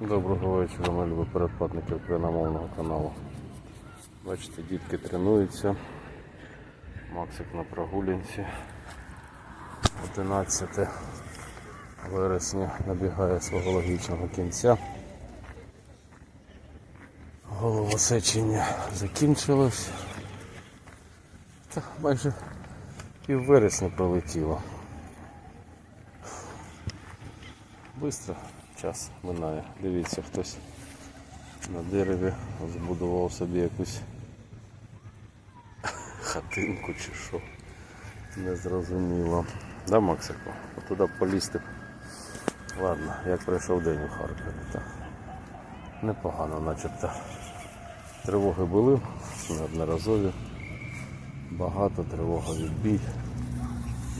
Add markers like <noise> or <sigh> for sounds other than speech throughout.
Доброго вечора, мої любі передплатники україномовного каналу. Бачите, дітки тренуються. Максик на прогулянці. 11 вересня набігає свого логічного кінця. Головосечення закінчилось. Та майже пів вересня пролетіло. Бистро час минає. Дивіться, хтось на дереві збудував собі якусь хатинку чи що. Незрозуміло. Да, Максику? Туди полізти. Ладно, як пройшов день у Харкові. Так. Непогано, начебто. Тривоги були неодноразові. Багато тривога відбій.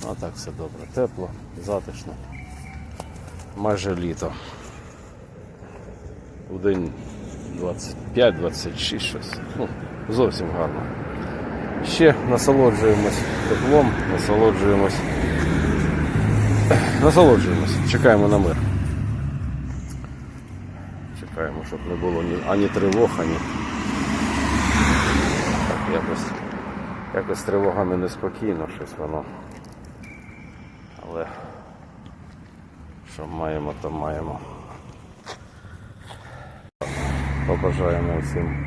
Ну а так все добре. Тепло, затишно майже літо. У день 25-26 щось. Ну, зовсім гарно. Ще насолоджуємось теплом, насолоджуємось. Насолоджуємось, чекаємо на мир. Чекаємо, щоб не було ні, ані тривог, ані. Так, якось, якось тривогами неспокійно, щось воно. Але що маємо, то маємо. Побажаємо всім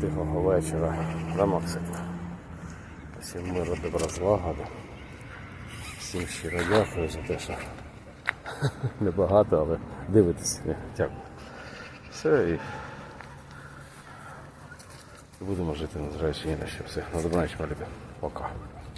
тихого вечора. Да, Максику? Всім миру, добра злагоди. Всім щиро дякую за те, що <laughs> небагато, але дивитесь. Дякую. Все і будемо жити незважаючи ні на що. Все, на добраніч, мої. Пока.